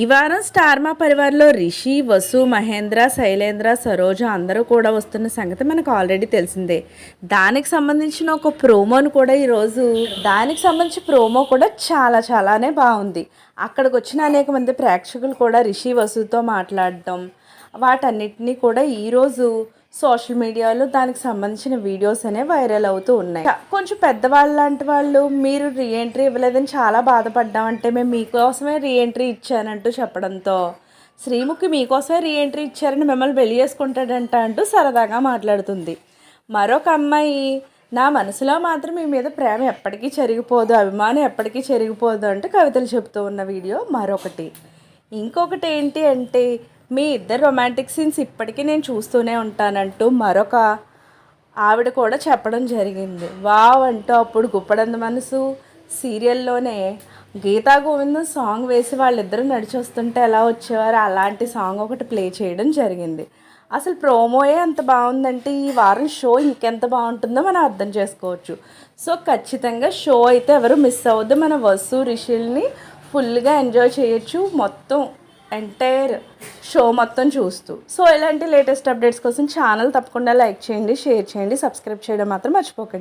ఈ వారం స్టార్మా పరివారంలో పరివార్లో రిషి వసు మహేంద్ర శైలేంద్ర సరోజ అందరూ కూడా వస్తున్న సంగతి మనకు ఆల్రెడీ తెలిసిందే. దానికి సంబంధించిన ఒక ప్రోమోను కూడా ఈరోజు దానికి సంబంధించి ప్రోమో కూడా చాలా చాలానే బాగుంది. అక్కడికి వచ్చిన అనేక మంది ప్రేక్షకులు కూడా రిషి వసుతో మాట్లాడడం వాటన్నిటినీ కూడా ఈరోజు సోషల్ మీడియాలో దానికి సంబంధించిన వీడియోస్ అనేవి వైరల్ అవుతూ ఉన్నాయి. కొంచెం పెద్దవాళ్ళు లాంటి వాళ్ళు మీరు రీఎంట్రీ ఇవ్వలేదని చాలా బాధపడ్డామంటే మేము మీకోసమే రీఎంట్రీ ఇచ్చానంటూ చెప్పడంతో శ్రీముఖి మీకోసమే రీఎంట్రీ ఇచ్చారని మిమ్మల్ని పెళ్ళి చేసుకుంటాడంట అంటూ సరదాగా మాట్లాడుతుంది. మరొక అమ్మాయి నా మనసులో మాత్రం మీ మీద ప్రేమ ఎప్పటికీ చెరిగిపోదు అభిమానం ఎప్పటికీ చెరిగిపోదు అంటూ కవితలు చెబుతూ ఉన్న వీడియో మరొకటి. ఇంకొకటి ఏంటి అంటే మీ ఇద్దరు రొమాంటిక్ సీన్స్ ఇప్పటికీ నేను చూస్తూనే ఉంటానంటూ మరొక ఆవిడ కూడా చెప్పడం జరిగింది. వావ్ అంటూ అప్పుడు గుప్పడంద మనసు సీరియల్లోనే గీతా గోవిందం సాంగ్ వేసి వాళ్ళిద్దరూ నడిచి వస్తుంటే ఎలా వచ్చేవారు? అలాంటి సాంగ్ ఒకటి ప్లే చేయడం జరిగింది. అసలు ప్రోమోయే అంత బాగుందంటే ఈ వారం షో ఇంకెంత బాగుంటుందో మనం అర్థం చేసుకోవచ్చు. సో ఖచ్చితంగా షో అయితే ఎవరు మిస్ అవ్వద్దు. మన వసు రిషిల్ని ఫుల్గా ఎంజాయ్ చేయొచ్చు. మొత్తం ఎంటైర్ షో మొత్తం చూస్తూ. సో ఇలాంటి లేటెస్ట్ అప్డేట్స్ కోసం ఛానల్ తప్పకుండా లైక్ చేయండి షేర్ చేయండి సబ్స్క్రైబ్ చేయడం మాత్రం మర్చిపోకండి.